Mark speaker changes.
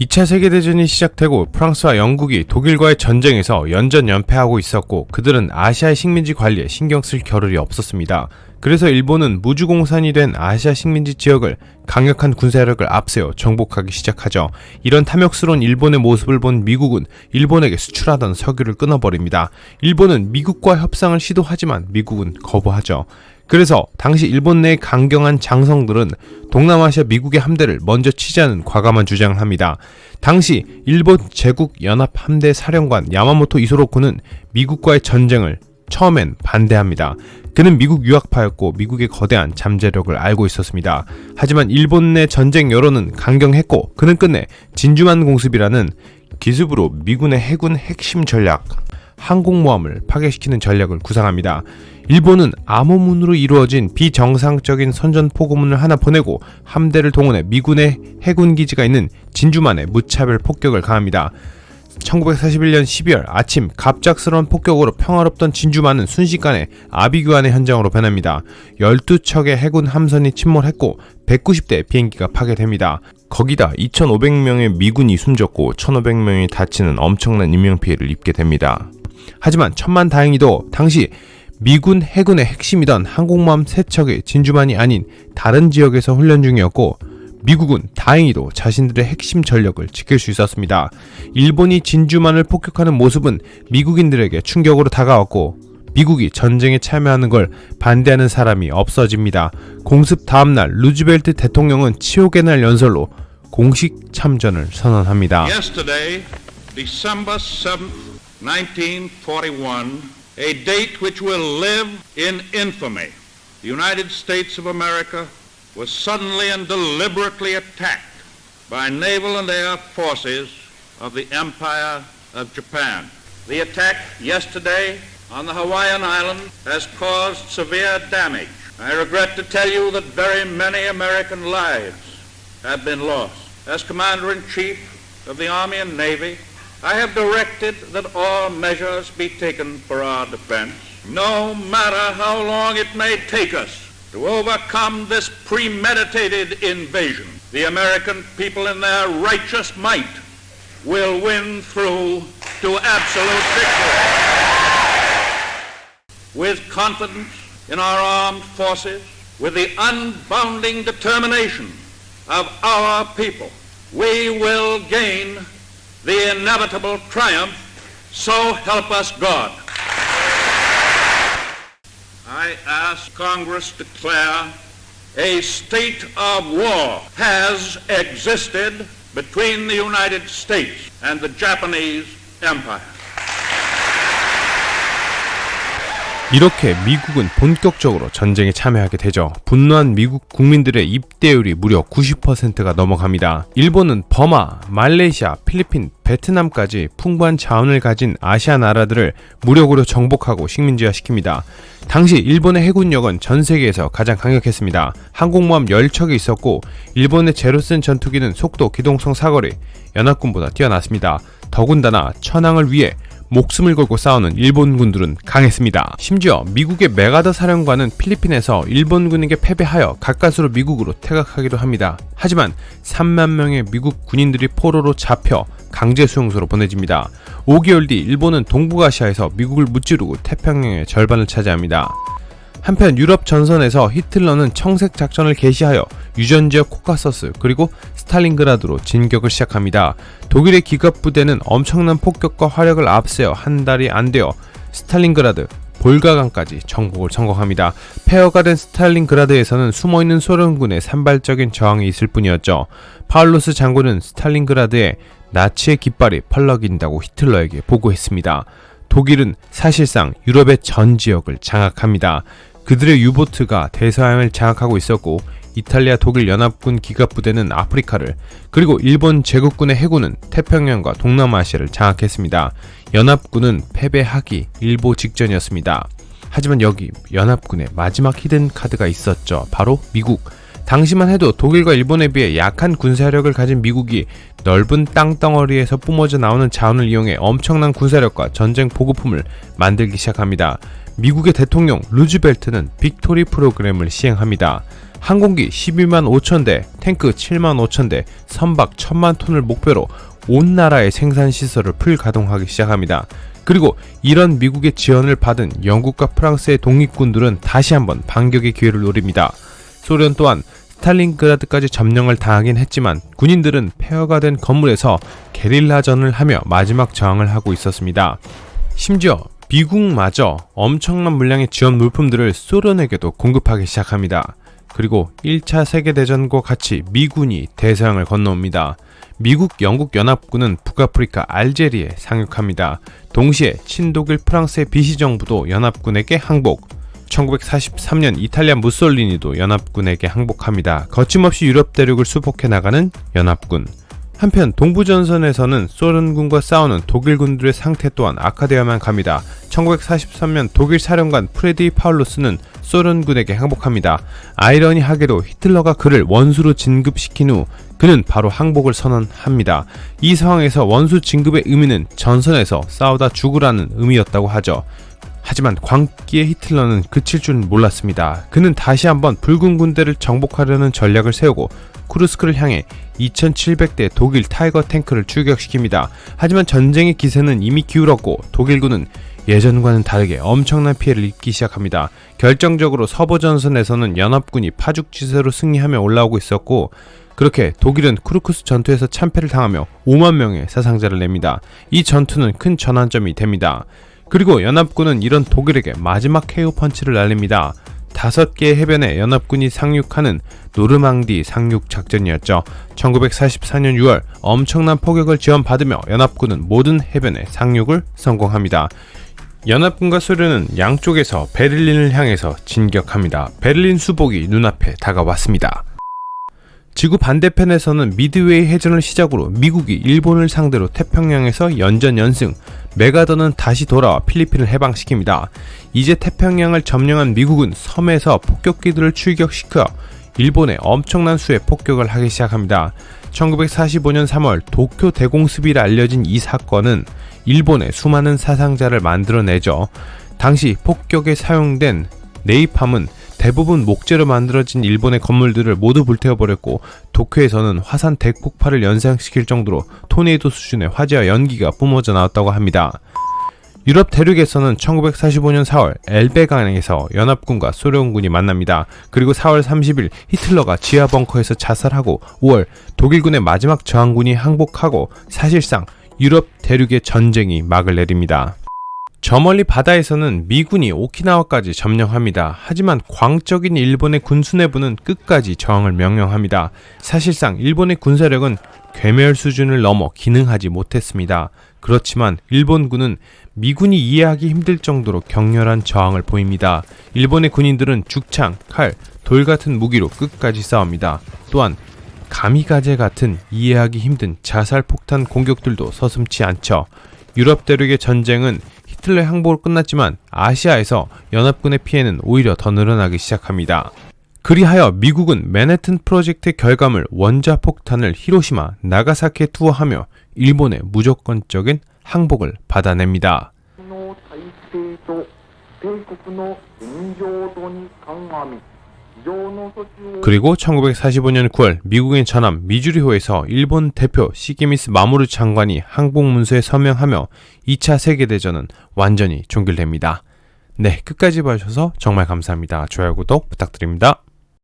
Speaker 1: 2차 세계대전이 시작되고 프랑스와 영국이 독일과의 전쟁에서 연전연패하고 있었고 그들은 아시아 식민지 관리에 신경 쓸 겨를이 없었습니다. 그래서 일본은 무주공산이 된 아시아 식민지 지역을 강력한 군사력을 앞세워 정복하기 시작하죠. 이런 탐욕스러운 일본의 모습을 본 미국은 일본에게 수출하던 석유를 끊어버립니다. 일본은 미국과 협상을 시도하지만 미국은 거부하죠. 그래서 당시 일본 내 강경한 장성들은 동남아시아 미국의 함대를 먼저 치자는 과감한 주장을 합니다. 당시 일본 제국 연합 함대 사령관 야마모토 이소로쿠는 미국과의 전쟁을 처음엔 반대합니다. 그는 미국 유학파였고 미국의 거대한 잠재력을 알고 있었습니다. 하지만 일본 내 전쟁 여론은 강경했고 그는 끝내 진주만 공습이라는 기습으로 미군의 해군 핵심 전략 항공모함을 파괴시키는 전략을 구상합니다. 일본은 암호문으로 이루어진 비정상적인 선전 포고문을 하나 보내고 함대를 동원해 미군의 해군 기지가 있는 진주만에 무차별 폭격을 가합니다. 1941년 12월 아침 갑작스러운 폭격으로 평화롭던 진주만은 순식간에 아비규환의 현장으로 변합니다. 12척의 해군 함선이 침몰했고 190대 비행기가 파괴됩니다. 거기다 2,500명의 미군이 숨졌고 1,500명이 다치는 엄청난 인명피해를 입게 됩니다. 하지만 천만 다행히도 당시 미군 해군의 핵심이던 항공모함 3척이 진주만이 아닌 다른 지역에서 훈련 중이었고 미국은 다행히도 자신들의 핵심 전력을 지킬 수 있었습니다. 일본이 진주만을 폭격하는 모습은 미국인들에게 충격으로 다가왔고 미국이 전쟁에 참여하는 걸 반대하는 사람이 없어집니다. 공습 다음날 루즈벨트 대통령은 치욕의 날 연설로 공식 참전을 선언합니다.
Speaker 2: Yesterday, December 7th, 1941, a date which will live in infamy, the United States of America was suddenly and deliberately attacked by naval and air forces of the Empire of Japan. The attack yesterday on the Hawaiian Islands has caused severe damage. I regret to tell you that very many American lives have been lost. As Commander in Chief of the Army and Navy, I have directed that all measures be taken for our defense, no matter how long it may take us to overcome this premeditated invasion. The American people in their righteous might will win through to absolute victory. With confidence in our armed forces, with the unbounding determination of our people, we will gain the inevitable triumph, so help us God. I ask Congress to declare a state of war has existed between the United States and the Japanese Empire.
Speaker 1: 이렇게 미국은 본격적으로 전쟁에 참여하게 되죠. 분노한 미국 국민들의 입대율이 무려 90%가 넘어갑니다. 일본은 버마, 말레이시아, 필리핀, 베트남까지 풍부한 자원을 가진 아시아 나라들을 무력으로 정복하고 식민지화 시킵니다. 당시 일본의 해군력은 전 세계에서 가장 강력했습니다. 항공모함 10척이 있었고 일본의 제로슨 전투기는 속도, 기동성, 사거리 연합군보다 뛰어났습니다. 더군다나 천황을 위해 목숨을 걸고 싸우는 일본군들은 강했습니다. 심지어 미국의 메가더 사령관은 필리핀에서 일본군에게 패배하여 가까스로 미국으로 퇴각하기도 합니다. 하지만 3만 명의 미국 군인들이 포로로 잡혀 강제 수용소로 보내집니다. 5개월 뒤 일본은 동북아시아에서 미국을 무찌르고 태평양의 절반을 차지합니다. 한편 유럽 전선에서 히틀러는 청색 작전을 개시하여 유전 지역 코카서스 그리고 스탈린그라드로 진격을 시작합니다. 독일의 기갑 부대는 엄청난 폭격과 화력을 앞세워 한 달이 안 되어 스탈린그라드 볼가강까지 정복을 성공합니다. 폐허가 된 스탈린그라드에서는 숨어있는 소련군의 산발적인 저항이 있을 뿐이었죠. 파울로스 장군은 스탈린그라드에 나치의 깃발이 펄럭인다고 히틀러에게 보고했습니다. 독일은 사실상 유럽의 전 지역을 장악합니다. 그들의 유보트가 대서양을 장악하고 있었고 이탈리아 독일 연합군 기갑 부대는 아프리카를 그리고 일본 제국군의 해군은 태평양과 동남아시아를 장악했습니다. 연합군은 패배하기 일보 직전이었습니다. 하지만 여기 연합군의 마지막 히든 카드가 있었죠. 바로 미국. 당시만 해도 독일과 일본에 비해 약한 군사력을 가진 미국이 넓은 땅덩어리에서 뿜어져 나오는 자원을 이용해 엄청난 군사력과 전쟁 보급품을 만들기 시작합니다. 미국의 대통령 루즈벨트는 빅토리 프로그램을 시행합니다. 항공기 12만 5천 대, 탱크 7만 5천 대, 선박 1천만 톤을 목표로 온 나라의 생산 시설을 풀 가동하기 시작합니다. 그리고 이런 미국의 지원을 받은 영국과 프랑스의 독립군들은 다시 한번 반격의 기회를 노립니다. 소련 또한 스탈린그라드까지 점령을 당하긴 했지만 군인들은 폐허가 된 건물에서 게릴라전을 하며 마지막 저항을 하고 있었습니다. 심지어 미국마저 엄청난 물량의 지원 물품들을 소련에게도 공급하기 시작합니다. 그리고 1차 세계대전과 같이 미군이 대서양을 건너옵니다. 미국 영국 연합군은 북아프리카 알제리에 상륙합니다. 동시에 친독일 프랑스의 비시 정부도 연합군에게 항복. 1943년 이탈리아 무솔리니도 연합군에게 항복합니다. 거침없이 유럽 대륙을 수복해 나가는 연합군. 한편 동부전선에서는 소련군과 싸우는 독일군들의 상태 또한 악화되어만 갑니다. 1943년 독일 사령관 프레디 파울루스는 소련군에게 항복합니다. 아이러니하게도 히틀러가 그를 원수로 진급시킨 후 그는 바로 항복을 선언합니다. 이 상황에서 원수 진급의 의미는 전선에서 싸우다 죽으라는 의미였다고 하죠. 하지만 광기의 히틀러는 그칠 줄은 몰랐습니다. 그는 다시 한번 붉은 군대를 정복하려는 전략을 세우고 쿠르스크를 향해 2700대 독일 타이거 탱크를 출격시킵니다. 하지만 전쟁의 기세는 이미 기울었고 독일군은 예전과는 다르게 엄청난 피해를 입기 시작합니다. 결정적으로 서부 전선에서는 연합군이 파죽지세로 승리하며 올라오고 있었고 그렇게 독일은 쿠르크스 전투에서 참패를 당하며 5만 명의 사상자를 냅니다. 이 전투는 큰 전환점이 됩니다. 그리고 연합군은 이런 독일에게 마지막 KO 펀치를 날립니다. 다섯 개의 해변에 연합군이 상륙하는 노르망디 상륙 작전이었죠. 1944년 6월 엄청난 포격을 지원받으며 연합군은 모든 해변에 상륙을 성공합니다. 연합군과 소련은 양쪽에서 베를린을 향해서 진격합니다. 베를린 수복이 눈앞에 다가왔습니다. 지구 반대편에서는 미드웨이 해전을 시작으로 미국이 일본을 상대로 태평양에서 연전 연승, 메가더는 다시 돌아와 필리핀을 해방시킵니다. 이제 태평양을 점령한 미국은 섬에서 폭격기들을 출격시켜 일본에 엄청난 수의 폭격을 하기 시작합니다. 1945년 3월 도쿄 대공습이라 알려진 이 사건은 일본의 수많은 사상자를 만들어내죠. 당시 폭격에 사용된 네이팜은 대부분 목재로 만들어진 일본의 건물들을 모두 불태워버렸고 도쿄에서는 화산 대폭발을 연상시킬 정도로 토네이도 수준의 화재와 연기가 뿜어져 나왔다고 합니다. 유럽 대륙에서는 1945년 4월 엘베강에서 연합군과 소련군이 만납니다. 그리고 4월 30일 히틀러가 지하 벙커에서 자살하고 5월 독일군의 마지막 저항군이 항복하고 사실상 유럽 대륙의 전쟁이 막을 내립니다. 저 멀리 바다에서는 미군이 오키나와까지 점령합니다. 하지만 광적인 일본의 군수내부는 끝까지 저항을 명령합니다. 사실상 일본의 군사력은 괴멸 수준을 넘어 기능하지 못했습니다. 그렇지만 일본군은 미군이 이해하기 힘들 정도로 격렬한 저항을 보입니다. 일본의 군인들은 죽창, 칼, 돌 같은 무기로 끝까지 싸웁니다. 또한 가미가제 같은 이해하기 힘든 자살 폭탄 공격들도 서슴치 않죠. 유럽 대륙의 전쟁은 히틀러의 항복으로 끝났지만 아시아에서 연합군의 피해는 오히려 더 늘어나기 시작합니다. 그리하여 미국은 맨해튼 프로젝트의 결과물 원자 폭탄을 히로시마, 나가사키에 투하하며 일본의 무조건적인 항복을 받아냅니다. 그리고 1945년 9월 미국인 전함 미주리호에서 일본 대표 시게미스 마모루 장관이 항복문서에 서명하며 2차 세계대전은 완전히 종결됩니다. 네, 끝까지 봐주셔서 정말 감사합니다. 좋아요, 구독 부탁드립니다.